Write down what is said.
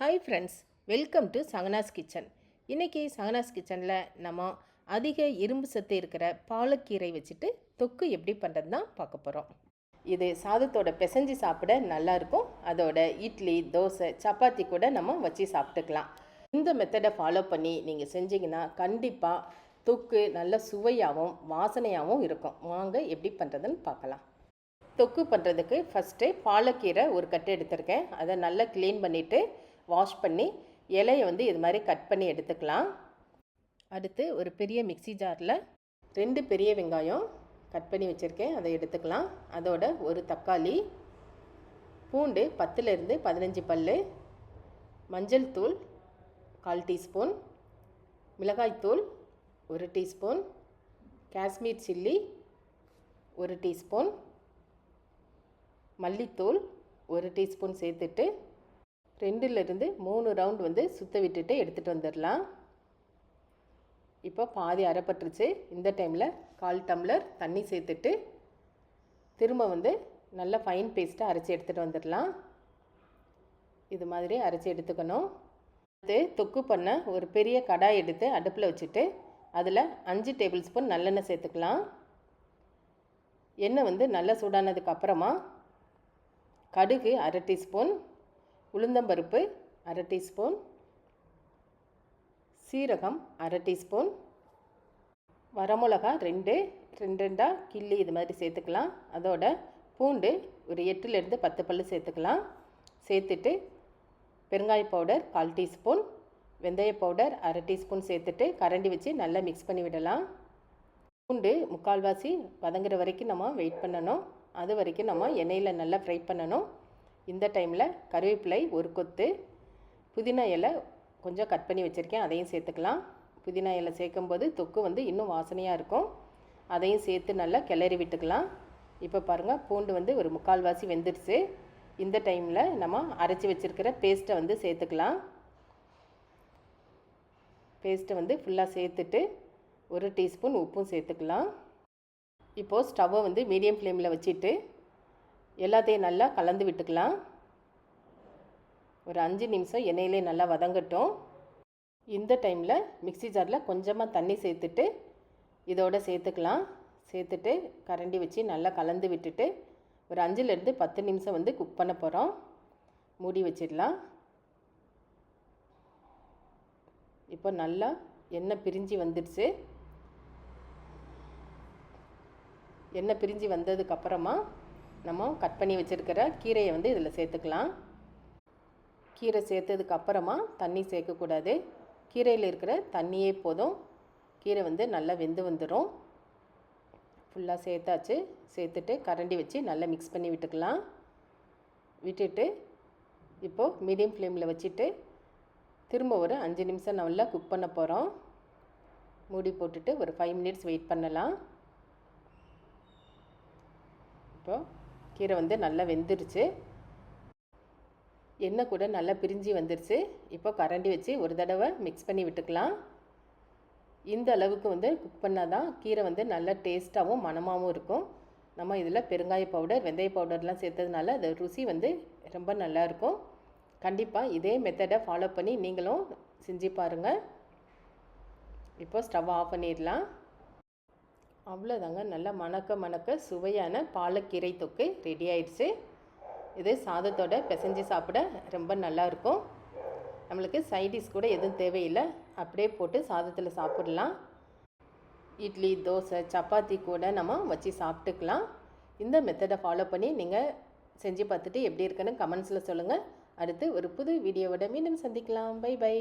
Hi friends welcome to Sagana's kitchen இன்றைக்கி சகனாஸ் கிச்சனில் நம்ம அதிக இரும்பு சத்து இருக்கிற பாலக்கீரை வச்சுட்டு தொக்கு எப்படி பண்ணுறது தான் பார்க்க போகிறோம் இது சாதத்தோட பிசைஞ்சு சாப்பிட நல்லாயிருக்கும் அதோட இட்லி தோசை சப்பாத்தி கூட நம்ம வச்சு சாப்பிட்டுக்கலாம். இந்த மெத்தடை ஃபாலோ பண்ணி நீங்கள் செஞ்சீங்கன்னா கண்டிப்பாக தொக்கு நல்ல சுவையாகவும் வாசனையாகவும் இருக்கும். வாங்க எப்படி பண்ணுறதுன்னு பார்க்கலாம். தொக்கு பண்ணுறதுக்கு ஃபஸ்ட்டு பாலக்கீரை ஒரு கட்டு எடுத்திருக்கேன். அதை நல்லா க்ளீன் பண்ணிவிட்டு வாஷ் பண்ணி இலையை வந்து இது மாதிரி கட் பண்ணி எடுத்துக்கலாம். அடுத்து ஒரு பெரிய மிக்ஸி ஜாரில் ரெண்டு பெரிய வெங்காயம் கட் பண்ணி வச்சுருக்கேன். அதை எடுத்துக்கலாம். அதோட ஒரு தக்காளி பூண்டு பத்துலேருந்து பதினஞ்சு பல் மஞ்சள் தூள் கால் டீஸ்பூன் மிளகாய்த்தூள் ஒரு டீஸ்பூன் காஷ்மீர் சில்லி ஒரு டீஸ்பூன் மல்லித்தூள் ஒரு டீஸ்பூன் சேர்த்துட்டு ரெண்டுலேருந்து மூணு ரவுண்ட் வந்து சுற்ற விட்டுட்டு எடுத்துகிட்டு வந்துடலாம். இப்போ பாதி அரைப்பட்டுருச்சு. இந்த டைமில் கால் டம்ளர் தண்ணி சேர்த்துட்டு திரும்ப வந்து நல்லா ஃபைன் பேஸ்ட்டாக அரைச்சி எடுத்துகிட்டு வந்துடலாம். இது மாதிரி அரைச்சி எடுத்துக்கணும். அடுத்து தொக்கு பண்ண ஒரு பெரிய கடாய் எடுத்து அடுப்பில் வச்சுட்டு அதில் அஞ்சு டேபிள் ஸ்பூன் நல்லெண்ணெய் சேர்த்துக்கலாம். எண்ணெய் வந்து நல்லா சூடானதுக்கு அப்புறமா கடுகு அரை டீஸ்பூன் உளுந்தம்பருப்பு அரை டீஸ்பூன். சீரகம் அரை டீஸ்பூன். வரமிளகா ரெண்டு ரெண்டு ரெண்டாக கிள்ளி இது மாதிரி சேர்த்துக்கலாம். அதோட பூண்டு ஒரு எட்டுலேருந்து பத்து பல் சேர்த்துக்கலாம். சேர்த்துட்டு பெருங்காய பவுடர் கால் டீஸ்பூன். வெந்தய பவுடர் அரை டீஸ்பூன் சேர்த்துட்டு கரண்டி வச்சு நல்லா மிக்ஸ் பண்ணி விடலாம். பூண்டு முக்கால்வாசி வதங்குற வரைக்கும் நம்ம வெயிட் பண்ணணும். அது வரைக்கும் நம்ம எண்ணெயில் நல்லா ஃப்ரை பண்ணணும். இந்த டைமில் கருவேப்பிலை ஒரு கொத்து புதினா இலை கொஞ்சம் கட் பண்ணி வச்சுருக்கேன். அதையும் சேர்த்துக்கலாம். புதினா இலை சேர்க்கும்போது தொக்கு வந்து இன்னும் வாசனையாக இருக்கும். அதையும் சேர்த்து நல்லா கிளறி விட்டுக்கலாம். இப்போ பாருங்கள் பூண்டு வந்து ஒரு முக்கால்வாசி வெந்துடுச்சு இந்த டைமில் நம்ம அரைச்சி வச்சுருக்கிற பேஸ்ட்டை வந்து சேர்த்துக்கலாம். பேஸ்ட்டை வந்து ஃபுல்லாக சேர்த்துட்டு ஒரு டீஸ்பூன் உப்பும் சேர்த்துக்கலாம். இப்போது ஸ்டவ்வை வந்து மீடியம் ஃப்ளேமில் வச்சுட்டு எல்லாத்தையும் நல்லா கலந்து விட்டுக்கலாம். ஒரு அஞ்சு நிமிஷம் எண்ணெயிலே நல்லா வதங்கட்டும். இந்த டைமில் மிக்ஸி ஜாரில் கொஞ்சமாக தண்ணி சேர்த்துட்டு இதோட சேர்த்துக்கலாம். சேர்த்துட்டு கரண்டி வச்சு நல்லா கலந்து விட்டுட்டு ஒரு அஞ்சுலேருந்து பத்து நிமிஷம் வந்து குக் பண்ண போகிறோம் மூடி வச்சிடலாம். இப்போ நல்லா எண்ணெய் பிரிஞ்சு வந்துடுச்சு. எண்ணெய் பிரிஞ்சு வந்ததுக்கப்புறமா நம்ம கட் பண்ணி வச்சுருக்கிற கீரையை வந்து இதில் சேர்த்துக்கலாம். கீரை சேர்த்ததுக்கப்புறமா தண்ணி சேர்க்கக்கூடாது. கீரையில் இருக்கிற தண்ணியே போதும். கீரை வந்து நல்லா வெந்து வந்துடும் ஃபுல்லாக சேர்த்தாச்சு. சேர்த்துட்டு கரண்டி வச்சு நல்லா மிக்ஸ் பண்ணி விட்டுக்கலாம். விட்டுட்டு இப்போது மீடியம் ஃப்ளேமில் வச்சுட்டு திரும்ப ஒரு அஞ்சு நிமிஷம் நல்லா குக் பண்ண போகிறோம் மூடி போட்டுட்டு ஒரு ஃபைவ் மினிட்ஸ் வெயிட் பண்ணலாம். இப்போது கீரை வந்து நல்லா வெந்துருச்சு. எண்ணெய் கூட நல்லா பிரிஞ்சு வந்துருச்சு. இப்போ கரண்டி வச்சு ஒரு தடவை மிக்ஸ் பண்ணி விட்டுக்கலாம். இந்த அளவுக்கு வந்து குக் பண்ணால் தான் கீரை வந்து நல்லா டேஸ்ட்டாகவும் மணமாகவும் இருக்கும். நம்ம இதில் பெருங்காய பவுடர் வெந்தய பவுடர்லாம் சேர்த்ததுனால அது ருசி வந்து ரொம்ப நல்லாயிருக்கும் கண்டிப்பாக இதே மெத்தடை ஃபாலோ பண்ணி நீங்களும் செஞ்சு பாருங்கள் இப்போ ஸ்டவ் ஆஃப் பண்ணிடலாம். அவ்வளோதாங்க நல்லா மணக்க மணக்க சுவையான பாலக்கீரை தொக்கு ரெடி ஆயிடுச்சு. இது சாதத்தோட பிசைஞ்சு சாப்பிட ரொம்ப நல்லாயிருக்கும் நம்மளுக்கு சைடிஷ் கூட எதுவும் தேவையில்லை. அப்படியே போட்டு சாதத்தில் சாப்பிடலாம். இட்லி தோசை சப்பாத்தி கூட நம்ம வச்சு சாப்பிட்டுக்கலாம். இந்த மெத்தடை ஃபாலோ பண்ணி நீங்கள் செஞ்சு பார்த்துட்டு எப்படி இருக்குன்னு கமெண்ட்ஸில் சொல்லுங்கள் அடுத்து ஒரு புது வீடியோவோட மீண்டும் சந்திக்கலாம். By by